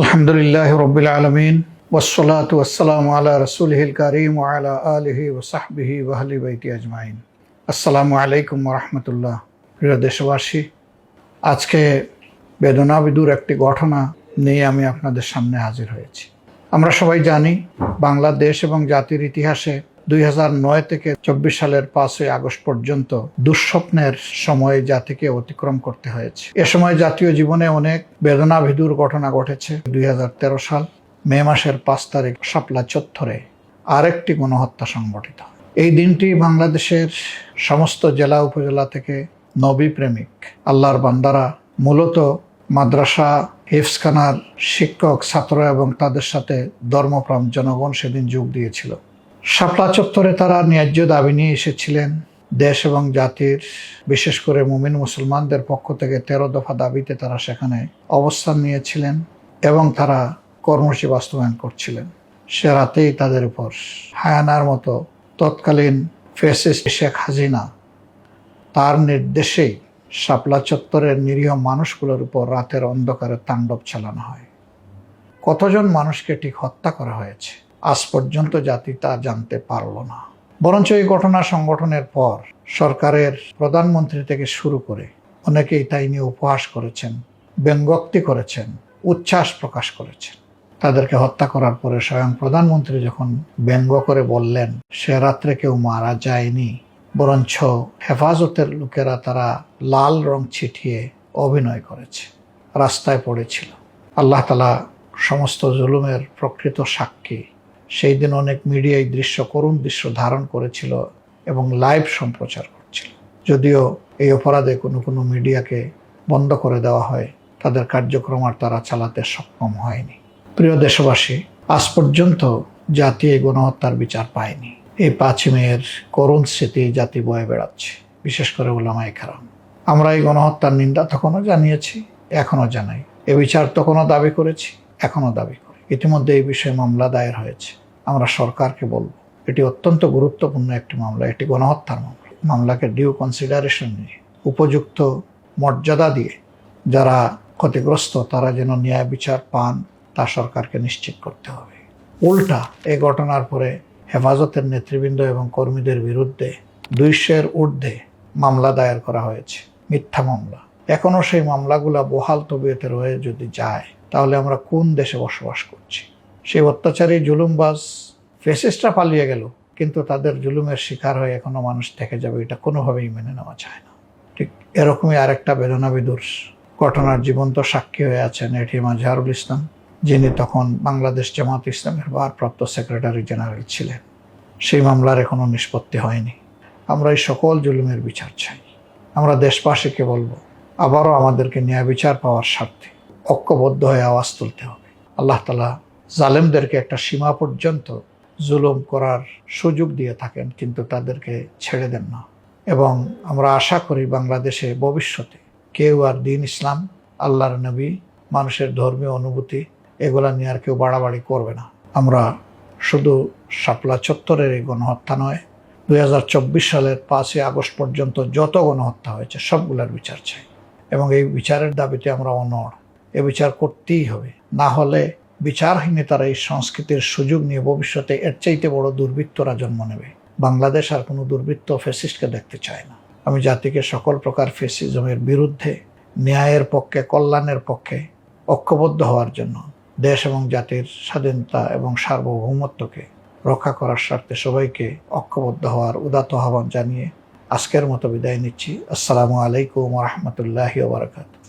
আলহামদুলিল্লাহ রবিল আলমিন ওসলাত ওসালাম হিল রসুলহিল করিম আলা আলহি ওসাহবিহি ওয়াহলি বাইতি আজমাইন। আসসালামু আলাইকুম রহমতুল্লাহ। প্রিয় দেশবাসী, আজকে বেদনাবিদুর একটি ঘটনা নিয়ে আমি আপনাদের সামনে হাজির হয়েছি। আমরা সবাই জানি বাংলাদেশ এবং জাতির ইতিহাসে দুই থেকে চব্বিশ সালের পাঁচই আগস্ট পর্যন্ত দুঃস্বপ্নের সময়ে জাতিকে অতিক্রম করতে হয়েছে। এ সময় জাতীয় জীবনে অনেক বেদনাভিদুর ঘটনা ঘটেছে। দুই হাজার তেরো সাল, মে মাসের পাঁচ তারিখ, শাপলা চত্বরে আরেকটি গণহত্যা সংগঠিত এই দিনটি বাংলাদেশের সমস্ত জেলা উপজেলা থেকে নবী প্রেমিক, আল্লাহর বান্দারা, মূলত মাদ্রাসা হিফসখানার শিক্ষক ছাত্র এবং তাদের সাথে ধর্মপ্রাণ জনগণ সেদিন যোগ দিয়েছিল। শাপলা চত্বরে তারা ন্যায্য দাবি নিয়ে এসেছিলেন। দেশ এবং জাতির, বিশেষ করে মুমিন মুসলমানদের পক্ষ থেকে তেরো দফা দাবিতে তারা সেখানে অবস্থান নিয়েছিলেন এবং তারা কর্মসূচি বাস্তবায়ন করছিলেন। সে রাতেই তাদের উপর হায়ানার মতো তৎকালীন ফেসিস শেখ হাসিনা তার নির্দেশেই শাপলা চত্বরের নিরীহ মানুষগুলোর উপর রাতের অন্ধকারে তাণ্ডব চালানো হয়। কতজন মানুষকে ঠিক হত্যা করা হয়েছে? আজ পর্যন্ত জাতি তা জানতে পারল না। বরঞ্চ এই ঘটনা সংগঠনের পর সরকারের প্রধানমন্ত্রী থেকে শুরু করে অনেকেই তাই নিয়ে উপহাস করেছেন, ব্যঙ্গোক্তি করেছেন, উচ্ছ্বাস প্রকাশ করেছেন। তাদেরকে হত্যা করার পরে স্বয়ং প্রধানমন্ত্রী যখন ব্যঙ্গ করে বললেন, সে রাত্রে কেউ মারা যায়নি, বরঞ্চ হেফাজতের লোকেরা তারা লাল রং ছিটিয়ে অভিনয় করেছে, রাস্তায় পড়েছিল। আল্লাহ তালা সমস্ত জুলুমের প্রকৃত সাক্ষী সেই দিন অনেক মিডিয়া এই দৃশ্য করুণ দৃশ্য ধারণ করেছিল এবং লাইভ সম্প্রচার করছিল। যদিও এই অপরাধে কোনো কোনো মিডিয়াকে বন্ধ করে দেওয়া হয়, তাদের কার্যক্রম আর তারা চালাতে সক্ষম হয়নি। প্রিয় দেশবাসী, আজ পর্যন্ত জাতি এই গণহত্যার বিচার পায়নি। এই পাঁচ মেয়ের করুণ স্মৃতি জাতি বয়ে বেড়াচ্ছে, বিশেষ করে ওলামাই খারাম আমরা এই গণহত্যার নিন্দা তখনও জানিয়েছি, এখনও জানাই। এ বিচার তখনও দাবি করেছি, এখনও দাবি করি। ইতিমধ্যে এই বিষয়ে মামলা দায়ের হয়েছে। আমরা সরকারকে বলব। এটি অত্যন্ত গুরুত্বপূর্ণ একটি মামলা এটি গণহত্যার মামলা। মামলাকে ডিউ কনসিডারেশন নিয়ে, উপযুক্ত মর্যাদা দিয়ে যারা ক্ষতিগ্রস্ত, তারা যেন ন্যায় বিচার পান, তা সরকারকে নিশ্চিত করতে হবে। উল্টা এই ঘটনার পরে হেফাজতের নেতৃবৃন্দ এবং কর্মীদের বিরুদ্ধে দুইশের ঊর্ধ্বে মামলা দায়ের করা হয়েছে। মিথ্যা মামলা। এখনও সেই মামলাগুলো বহাল তবিয়তে রয়ে যদি যায়, তাহলে আমরা কোন দেশে বসবাস করছি? সেই অত্যাচারী জুলুমবাজ ফেসিস্টরা পালিয়ে গেল, কিন্তু তাদের জুলুমের শিকার হয়ে এখনও মানুষ থেকে যাবে, এটা কোনোভাবেই মেনে নেওয়া যায় না। ঠিক এরকমই আরেকটা বেদনাবিদুর ঘটনার জীবন্ত সাক্ষী হয়ে আছেন এটি মাজহারুল ইসলাম, যিনি তখন বাংলাদেশ জামাত ইসলামের ভারপ্রাপ্ত সেক্রেটারি জেনারেল ছিলেন। সেই মামলার এখনও নিষ্পত্তি হয়নি। আমরা এই সকল জুলুমের বিচার চাই। আমরা দেশবাসীকে বলব, আবারও আমাদেরকে ন্যায় বিচার পাওয়ার স্বার্থে ঐক্যবদ্ধ হয়ে আওয়াজ তুলতে হবে। আল্লাহ তালা জালেমদেরকে একটা সীমা পর্যন্ত জুলুম করার সুযোগ দিয়ে থাকেন, কিন্তু তাদেরকে ছেড়ে দেন না। এবং আমরা আশা করি বাংলাদেশে ভবিষ্যতে কেউ আর দিন ইসলাম, আল্লাহর নবী, মানুষের ধর্মীয় অনুভূতি, এগুলা নিয়ে আর কেউ বাড়াবাড়ি করবে না। আমরা শুধু শাপলা চত্বরের এই গণহত্যা নয়, দুই সালের পাঁচই আগস্ট পর্যন্ত যত গণহত্যা হয়েছে সবগুলোর বিচার চাই। এবং এই বিচারের দাবিতে আমরা অনড়। এ বিচার করতেই হবে। না হলে বিচারহীনতার এই সংস্কৃতির সুযোগ নিয়ে ভবিষ্যতে এর চাইতে বড় দুর্বৃত্তরা জন্ম নেবে। বাংলাদেশ আর কোনো দুর্বৃত্ত ফেসিস্টকে দেখতে চায় না। আমি জাতিকে সকল প্রকার ফেসিজমের বিরুদ্ধে, ন্যায়ের পক্ষে, কল্যাণের পক্ষে ঐক্যবদ্ধ হওয়ার জন্য, দেশ এবং জাতির স্বাধীনতা এবং সার্বভৌমত্বকে রক্ষা করার স্বার্থে সবাইকে ঐক্যবদ্ধ হওয়ার উদাত্ত আহ্বান জানিয়ে আজকের মতো বিদায় নিচ্ছি। আসসালামু আলাইকুম রহমতুল্লাহি ওবরাকাতু